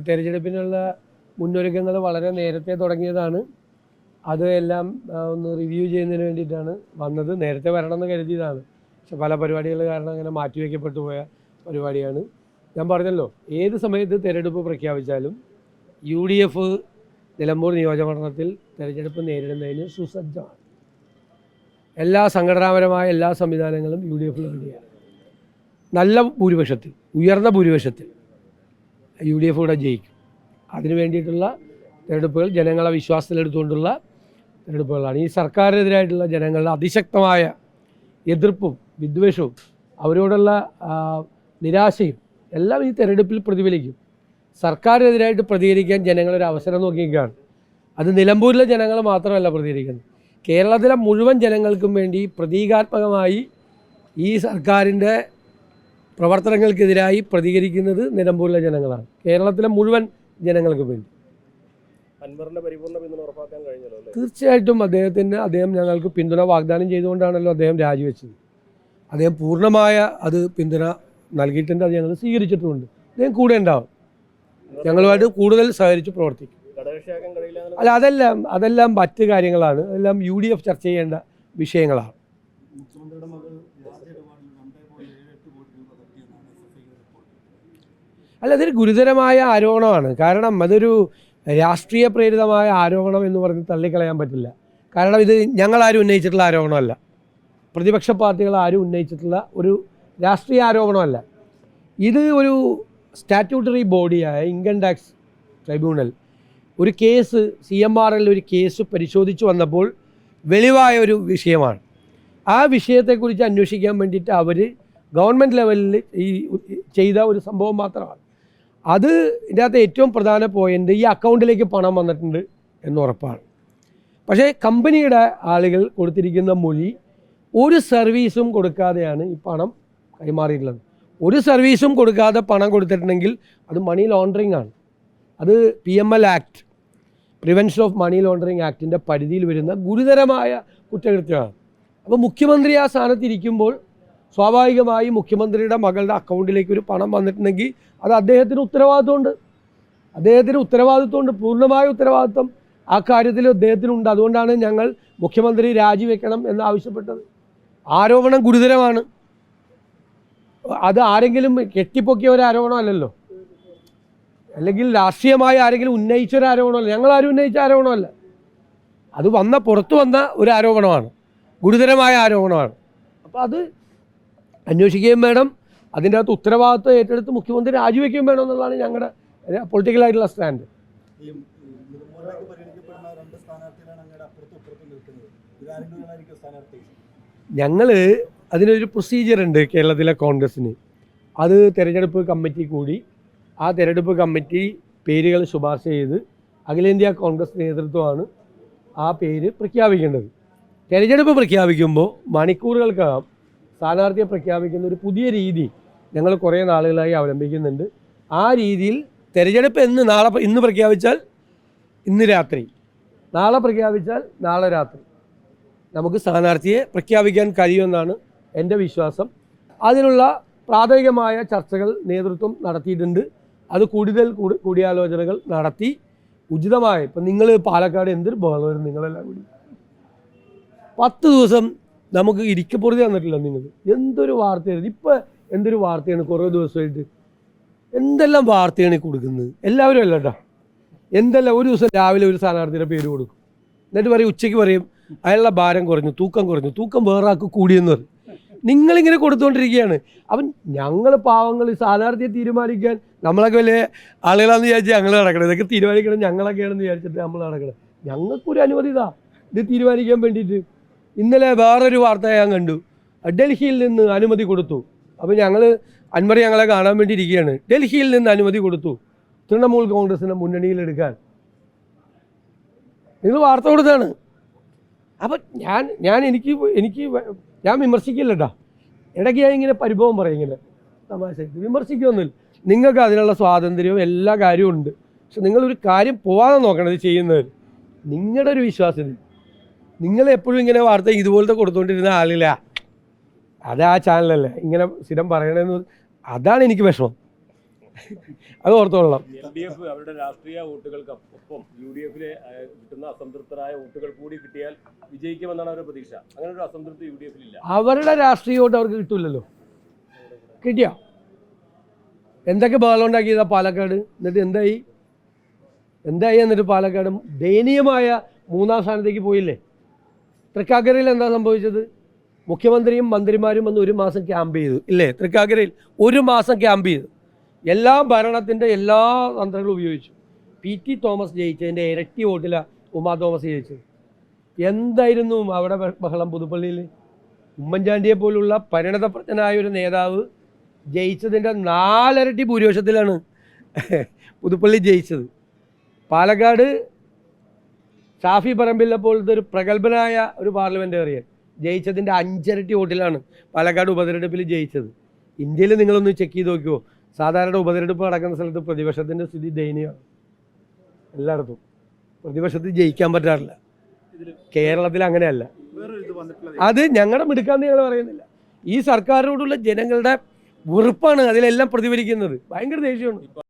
തെരഞ്ഞെടുപ്പിനുള്ള മുന്നൊരുക്കങ്ങൾ വളരെ നേരത്തെ തുടങ്ങിയതാണ്. അത് എല്ലാം ഒന്ന് റിവ്യൂ ചെയ്യുന്നതിന് വേണ്ടിയിട്ടാണ് വന്നത്. നേരത്തെ വരണമെന്ന് കരുതിയതാണ്. പക്ഷെ പല പരിപാടികൾ കാരണം അങ്ങനെ മാറ്റിവെക്കപ്പെട്ടു പോയ പരിപാടിയാണ്. ഞാൻ പറഞ്ഞല്ലോ ഏത് സമയത്ത് തിരഞ്ഞെടുപ്പ് പ്രഖ്യാപിച്ചാലും യു ഡി എഫ് നിലമ്പൂർ നിയോജകമണ്ഡലത്തിൽ തിരഞ്ഞെടുപ്പ് നേരിടുന്നതിന് സുസജ്ജമാണ്. എല്ലാ സംഘടനാപരമായ എല്ലാ സംവിധാനങ്ങളും യു ഡി എഫിൽ റെഡിയാണ് നല്ല ഭൂരിപക്ഷത്തിൽ ഉയർന്ന ഭൂരിപക്ഷത്തിൽ. യു ഡി എഫ് ഇവിടെ ജയിക്കും. അതിനു വേണ്ടിയിട്ടുള്ള തിരഞ്ഞെടുപ്പുകൾ ജനങ്ങളെ വിശ്വാസത്തിലെടുത്തുകൊണ്ടുള്ള തിരഞ്ഞെടുപ്പുകളാണ്. ഈ സർക്കാരിനെതിരായിട്ടുള്ള ജനങ്ങളുടെ അതിശക്തമായ എതിർപ്പും വിദ്വേഷവും അവരോടുള്ള നിരാശയും എല്ലാം ഈ തെരഞ്ഞെടുപ്പിൽ പ്രതിഫലിക്കും. സർക്കാരിനെതിരായിട്ട് പ്രതികരിക്കാൻ ജനങ്ങളൊരു അവസരം നോക്കിയിരിക്കുകയാണ്. അത് നിലമ്പൂരിലെ ജനങ്ങൾ മാത്രമല്ല പ്രതികരിക്കുന്നത്. കേരളത്തിലെ മുഴുവൻ ജനങ്ങൾക്കും വേണ്ടി പ്രതീകാത്മകമായി ഈ സർക്കാരിന്റെ പ്രവർത്തനങ്ങൾക്കെതിരായി പ്രതികരിക്കുന്നത് നിലമ്പൂരിലെ ജനങ്ങളാണ്. കേരളത്തിലെ മുഴുവൻ ജനങ്ങൾക്ക് വേണ്ടി. തീർച്ചയായിട്ടും അദ്ദേഹത്തിന് അദ്ദേഹം ഞങ്ങൾക്ക് പിന്തുണ വാഗ്ദാനം ചെയ്തുകൊണ്ടാണല്ലോ അദ്ദേഹം രാജിവെച്ചത്. അദ്ദേഹം പൂർണമായ അത് പിന്തുണ നൽകിയിട്ടുണ്ട് അത് ഞങ്ങൾ സ്വീകരിച്ചിട്ടുമുണ്ട്. അദ്ദേഹം കൂടെ ഉണ്ടാവും. ഞങ്ങളുമായിട്ട് കൂടുതൽ സഹകരിച്ച് പ്രവർത്തിക്കും. അല്ല അതെല്ലാം അതെല്ലാം മറ്റ് കാര്യങ്ങളാണ്. അതെല്ലാം യു ഡി എഫ് ചർച്ച ചെയ്യേണ്ട വിഷയങ്ങളാണ്. അല്ല അതൊരു ഗുരുതരമായ ആരോപണമാണ്. കാരണം അതൊരു രാഷ്ട്രീയ പ്രേരിതമായ ആരോപണം എന്ന് പറഞ്ഞ് തള്ളിക്കളയാൻ പറ്റില്ല. കാരണം ഇത് ഞങ്ങളാരും ഉന്നയിച്ചിട്ടുള്ള ആരോപണമല്ല. പ്രതിപക്ഷ പാർട്ടികൾ ആരും ഉന്നയിച്ചിട്ടുള്ള ഒരു രാഷ്ട്രീയ ആരോപണമല്ല. ഇത് ഒരു സ്റ്റാറ്റ്യൂട്ടറി ബോഡിയായ ഇൻകം ടാക്സ് ട്രൈബ്യൂണൽ ഒരു case C M R L ഒരു കേസ് പരിശോധിച്ചു വന്നപ്പോൾ വെളിവായ ഒരു വിഷയമാണ്. ആ വിഷയത്തെക്കുറിച്ച് അന്വേഷിക്കാൻ വേണ്ടിയിട്ട് അവർ ഗവൺമെന്റ് ലെവലിൽ ഈ ചെയ്ത ഒരു സംഭവം മാത്രമാണ്. അത് ഇതിന്റെ അകത്ത് ഏറ്റവും പ്രധാന പോയിന്റ് ഈ അക്കൗണ്ടിലേക്ക് പണം വന്നിട്ടുണ്ട് എന്ന് ഉറപ്പാണ്. പക്ഷേ കമ്പനിയുടെ ആളുകൾ കൊടുത്തിരിക്കുന്ന മൊഴി ഒരു സർവീസും കൊടുക്കാതെയാണ് ഈ പണം കൈമാറിയിട്ടുള്ളത്. ഒരു സർവീസും കൊടുക്കാതെ പണം കൊടുത്തിട്ടുണ്ടെങ്കിൽ അത് മണി ലോണ്ടറിങ് ആണ്. അത് P M L act prevention of money laundering ആക്ടിന്റെ പരിധിയിൽ വരുന്ന ഗുരുതരമായ കുറ്റകൃത്യമാണ്. അപ്പോൾ മുഖ്യമന്ത്രി ആ സ്ഥാനത്തിരിക്കുമ്പോൾ സ്വാഭാവികമായി മുഖ്യമന്ത്രിയുടെ മകളുടെ അക്കൗണ്ടിലേക്ക് ഒരു പണം വന്നിട്ടുണ്ടെങ്കിൽ അത് അദ്ദേഹത്തിന് ഉത്തരവാദിത്വമുണ്ട്. അദ്ദേഹത്തിന് ഉത്തരവാദിത്വമുണ്ട് പൂർണമായ ഉത്തരവാദിത്വം. ആ കാര്യത്തിൽ അദ്ദേഹത്തിനുണ്ട്. അതുകൊണ്ടാണ് ഞങ്ങൾ മുഖ്യമന്ത്രി രാജിവെക്കണം എന്ന് ആവശ്യപ്പെട്ടത്. ആരോപണം ഗുരുതരമാണ്. അത് ആരെങ്കിലും കെട്ടിപ്പൊക്കിയ ഒരു ആരോപണമല്ലല്ലോ അല്ലെങ്കിൽ രാഷ്ട്രീയമായി ആരെങ്കിലും ഉന്നയിച്ച ഒരു ആരോപണമല്ല ഞങ്ങൾ ആരും ഉന്നയിച്ച ആരോപണമല്ല അത് വന്ന പുറത്തു വന്ന ഒരു ആരോപണമാണ്. ഗുരുതരമായ ആരോപണമാണ്. അപ്പോൾ അത് അന്വേഷിക്കുകയും വേണം. അതിന്റെ അകത്ത് ഉത്തരവാദിത്വം ഏറ്റെടുത്ത് മുഖ്യമന്ത്രി രാജിവെക്കുകയും വേണം എന്നുള്ളതാണ് ഞങ്ങളുടെ പൊളിറ്റിക്കലായിട്ടുള്ള സ്റ്റാൻഡ്. ഞങ്ങൾ അതിനൊരു പ്രൊസീജിയർ ഉണ്ട് കേരളത്തിലെ കോൺഗ്രസ്സിന്. അത് തിരഞ്ഞെടുപ്പ് കമ്മിറ്റി കൂടി ആ തിരഞ്ഞെടുപ്പ് കമ്മിറ്റി പേരുകൾ ശുപാർശ ചെയ്ത് അഖിലേന്ത്യാ കോൺഗ്രസ് നേതൃത്വമാണ് ആ പേര് പ്രഖ്യാപിക്കേണ്ടത്. തിരഞ്ഞെടുപ്പ് പ്രഖ്യാപിക്കുമ്പോൾ മണിക്കൂറുകൾക്കകം സ്ഥാനാർത്ഥിയെ പ്രഖ്യാപിക്കുന്ന ഒരു പുതിയ രീതി ഞങ്ങൾ കുറേ നാളുകളായി അവലംബിക്കുന്നുണ്ട്. ആ രീതിയിൽ തിരഞ്ഞെടുപ്പ് എന്ന് നാളെ ഇന്ന് പ്രഖ്യാപിച്ചാൽ ഇന്ന് രാത്രി. നാളെ പ്രഖ്യാപിച്ചാൽ നാളെ രാത്രി. നമുക്ക് സ്ഥാനാർത്ഥിയെ പ്രഖ്യാപിക്കാൻ കഴിയുമെന്നാണ് എന്റെ വിശ്വാസം. അതിനുള്ള പ്രാഥമികമായ ചർച്ചകൾ നേതൃത്വം നടത്തിയിട്ടുണ്ട്. അത് കൂടുതൽ കൂടി കൂടിയാലോചനകൾ നടത്തി. ഉചിതമായ ഇപ്പം നിങ്ങൾ പാലക്കാട് എന്തൊരു ബഹളമായിരുന്നു നിങ്ങളെല്ലാം കൂടി. പത്ത് ദിവസം നമുക്ക് ഇരിക്കപ്പുറത്ത് തന്നിട്ടില്ല നിങ്ങൾ എന്തൊരു വാർത്തയാണ്? ഇപ്പം എന്തൊരു വാർത്തയാണ് കുറേ ദിവസമായിട്ട്? എന്തെല്ലാം വാർത്തയാണ് കൊടുക്കുന്നത്? എല്ലാവരും അല്ല കേട്ടോ എന്തെല്ലാം ഒരു ദിവസം രാവിലെ ഒരു സ്ഥാനാർത്ഥിയുടെ പേര് കൊടുക്കും. എന്നിട്ട് പറയും ഉച്ചയ്ക്ക് പറയും അയാളുടെ ഭാരം കുറഞ്ഞു തൂക്കം കുറഞ്ഞു തൂക്കം വേറെ ആൾക്ക് കൂടിയെന്ന് പറയും. നിങ്ങളിങ്ങനെ കൊടുത്തുകൊണ്ടിരിക്കുകയാണ് അവൻ ഞങ്ങൾ പാവങ്ങൾ സ്ഥാനാർത്ഥിയെ തീരുമാനിക്കാൻ നമ്മളൊക്കെ വലിയ ആളുകളാണെന്ന് വിചാരിച്ച് ഞങ്ങൾ നടക്കണം. ഇതൊക്കെ തീരുമാനിക്കണം ഞങ്ങളൊക്കെയാണെന്ന് വിചാരിച്ചിട്ട് നമ്മൾ നടക്കണം. ഞങ്ങൾക്കൊരു അനുമതി ഇതാ. ഇത് തീരുമാനിക്കാൻ വേണ്ടിയിട്ട്. ഇന്നലെ വേറൊരു വാർത്ത ഞാൻ കണ്ടു. ഡൽഹിയിൽ നിന്ന് അനുമതി കൊടുത്തു. അപ്പോൾ ഞങ്ങൾ അൻവർ ഞങ്ങളെ കാണാൻ വേണ്ടി ഇരിക്കുകയാണ്. ഡൽഹിയിൽ നിന്ന് അനുമതി കൊടുത്തു. തൃണമൂൽ കോൺഗ്രസിനെ മുന്നണിയിലെടുക്കാൻ നിങ്ങൾ വാർത്ത കൊടുത്താണ് അപ്പം ഞാൻ ഞാൻ എനിക്ക് എനിക്ക് ഞാൻ വിമർശിക്കില്ല കേട്ടോ ഇടയ്ക്ക് ഞാൻ ഇങ്ങനെ പരിഭവം പറയും ഇങ്ങനെ. തമാശ. വിമർശിക്കൊന്നുമില്ല. നിങ്ങൾക്ക് അതിനുള്ള സ്വാതന്ത്ര്യവും എല്ലാ കാര്യവും ഉണ്ട്. പക്ഷെ നിങ്ങളൊരു കാര്യം പോവാതെ നോക്കണം ഇത് നിങ്ങളുടെ ഒരു വിശ്വാസ്യത നിങ്ങൾ എപ്പോഴും ഇങ്ങനെ വാർത്ത ഇതുപോലത്തെ കൊടുത്തുകൊണ്ടിരുന്ന ആളില്ല അത് ആ ചാനലല്ലേ. ഇങ്ങനെ സ്ഥിരം പറയണമെന്ന് അതാണ് എനിക്ക് വിഷമം. അത് ഓർത്തോളാം എൽ ഡി എഫ് അവരുടെ രാഷ്ട്രീയ വോട്ടുകൾക്ക് ഒപ്പം യു ഡി എഫിലെ കിട്ടുന്ന അസംതൃപ്തരായ വോട്ടുകൾ കൂടി കിട്ടിയാൽ വിജയിക്കുമെന്നാണ് അവരുടെ പ്രതീക്ഷ. അങ്ങനെ ഒരു അസംതൃപ്തി യു ഡി എഫിലില്ല. അവരുടെ രാഷ്ട്രീയ വോട്ട് അവർക്ക് കിട്ടില്ലല്ലോ കിട്ടിയ? എന്തൊക്കെ ബഹളം ഉണ്ടാക്കിയതാ പാലക്കാട്? എന്നിട്ട് എന്തായി? എന്തായി എന്നിട്ട് പാലക്കാട്? ദയനീയമായ മൂന്നാം സ്ഥാനത്തേക്ക് പോയില്ലേ? തൃക്കാക്കരയിൽ എന്താ സംഭവിച്ചത്? മുഖ്യമന്ത്രിയും മന്ത്രിമാരും വന്ന് ഒരു മാസം ക്യാമ്പ് ചെയ്തു. ഇല്ലേ? തൃക്കാക്കരയിൽ ഒരു മാസം ക്യാമ്പ് ചെയ്തു. എല്ലാ ഭരണത്തിന്റെ എല്ലാ തന്ത്രങ്ങളും ഉപയോഗിച്ചു. പി ടി തോമസ് ജയിച്ചതിന്റെ ഇരട്ടി വോട്ടിലാണ് ഉമാ തോമസ് ജയിച്ചത്. എന്തായിരുന്നു അവിടെ ബഹ- ബഹളം പുതുപ്പള്ളിയിൽ? ഉമ്മൻചാണ്ടിയെ പോലുള്ള പരിണതപ്രജ്ഞനായ ഒരു നേതാവ് ജയിച്ചതിന്റെ നാലരട്ടി ഭൂരിപക്ഷത്തിലാണ് പുതുപ്പള്ളി ജയിച്ചത്. പാലക്കാട് ഷാഫി പറമ്പിൽ പോലത്തെ ഒരു പ്രഗത്ഭനായ ഒരു പാർലമെന്റേറിയൻ ജയിച്ചതിന്റെ അഞ്ചരട്ടി വോട്ടിലാണ് പാലക്കാട് ഉപതെരഞ്ഞെടുപ്പിൽ ജയിച്ചത്. ഇന്ത്യയിൽ നിങ്ങളൊന്ന് ചെക്ക് ചെയ്ത് നോക്കിയോ സാധാരണ ഉപതെരഞ്ഞെടുപ്പ് നടക്കുന്ന സ്ഥലത്ത് പ്രതിപക്ഷത്തിന്റെ സ്ഥിതി ദയനീയമാണ്. എല്ലായിടത്തും. പ്രതിപക്ഷത്തിൽ ജയിക്കാൻ പറ്റാറില്ല. കേരളത്തിൽ അങ്ങനെയല്ല. അത് ഞങ്ങളുടെ മിടുക്കാന്ന് ഞങ്ങൾ പറയുന്നില്ല. ഈ സർക്കാരിനോടുള്ള ജനങ്ങളുടെ വെറുപ്പാണ് അതിലെല്ലാം പ്രതിഫലിക്കുന്നത്. ഭയങ്കര ദേഷ്യമാണ്.